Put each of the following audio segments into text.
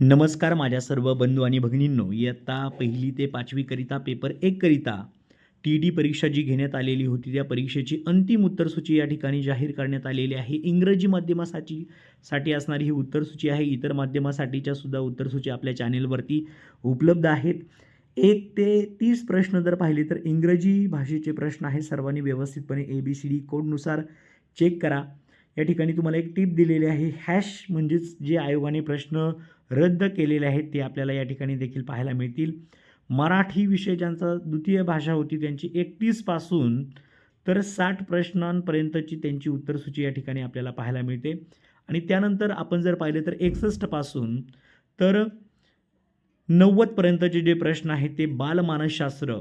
नमस्कार माझ्या सर्व बंधू आणि भगिनींनो इयत्ता पहिली ते पाचवीकरिता पेपर एककरिता टी डी परीक्षा जी घेण्यात आलेली होती त्या परीक्षेची अंतिम उत्तरसूची या ठिकाणी जाहीर करण्यात आलेली आहे. इंग्रजी माध्यमासाठी साठी असणारी ही उत्तरसूची आहे. इतर माध्यमासाठीच्या सुद्धा उत्तरसूची आपल्या चॅनेलवरती उपलब्ध आहेत. एक ते तीस प्रश्न जर पाहिले तर इंग्रजी भाषेचे प्रश्न आहे सर्वांनी व्यवस्थितपणे ए बी सी डी कोडनुसार चेक करा. या ठिकाणी तुम्हाला एक टीप दिलेली आहे. हॅश म्हणजेच जे आयोगाने प्रश्न रद्द केलेले आहेत ते आपल्याला या ठिकाणी देखील पाहायला मिळतील. मराठी विषय ज्यांचा द्वितीय भाषा होती त्यांची एकतीसपासून तर साठ प्रश्नांपर्यंतची त्यांची उत्तरसूची या ठिकाणी आपल्याला पाहायला मिळते. आणि त्यानंतर आपण जर पाहिलं तर एकसष्टपासून तर नव्वदपर्यंतचे जे प्रश्न आहेत ते बालमानसशास्त्र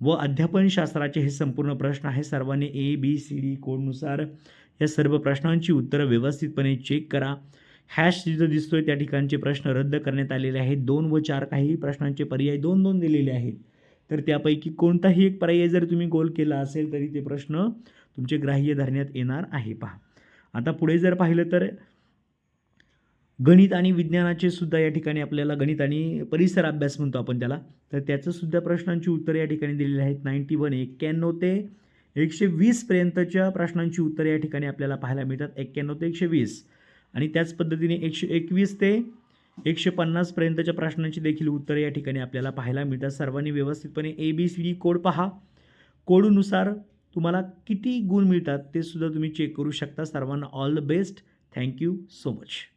व अध्यापनशास्त्राचे हे संपूर्ण प्रश्न आहे. सर्वांनी ए बी सी डी कोडनुसार या सर्व प्रश्नांची उत्तरं व्यवस्थितपणे चेक करा. हॅश जिथं दिसतोय त्या ठिकाणचे प्रश्न रद्द करण्यात आलेले आहेत. दोन व चार काही प्रश्नांचे पर्याय दोन दोन दिलेले आहेत. तर त्यापैकी कोणताही एक पर्याय जर तुम्ही गोल केला असेल तरी ते प्रश्न तुमचे ग्राह्य धरण्यात येणार आहे. पहा. आता पुढे जर पाहिलं तर गणित आणि विज्ञानाचे सुद्धा या ठिकाणी आपल्याला गणित आणि परिसर अभ्यास म्हणतो आपण त्याला. तर त्याचंसुद्धा प्रश्नांची उत्तरं या ठिकाणी दिलेली आहेत. नाईन्टी वन एक्क्याण्णव ते एकशे वीसपर्यंतच्या प्रश्नांची उत्तरं या ठिकाणी आपल्याला पाहायला मिळतात. एक्क्याण्णव ते एकशे वीस. आणि त्याच पद्धतीने एकशे एकवीस ते एकशे पन्नासपर्यंतच्या प्रश्नांची देखील उत्तरं या ठिकाणी आपल्याला पाहायला मिळतात. सर्वांनी व्यवस्थितपणे A B C D code पहा. कोडनुसार तुम्हाला किती गुण मिळतात ते सुद्धा तुम्ही चेक करू शकता. सर्वांना all the best thank you so much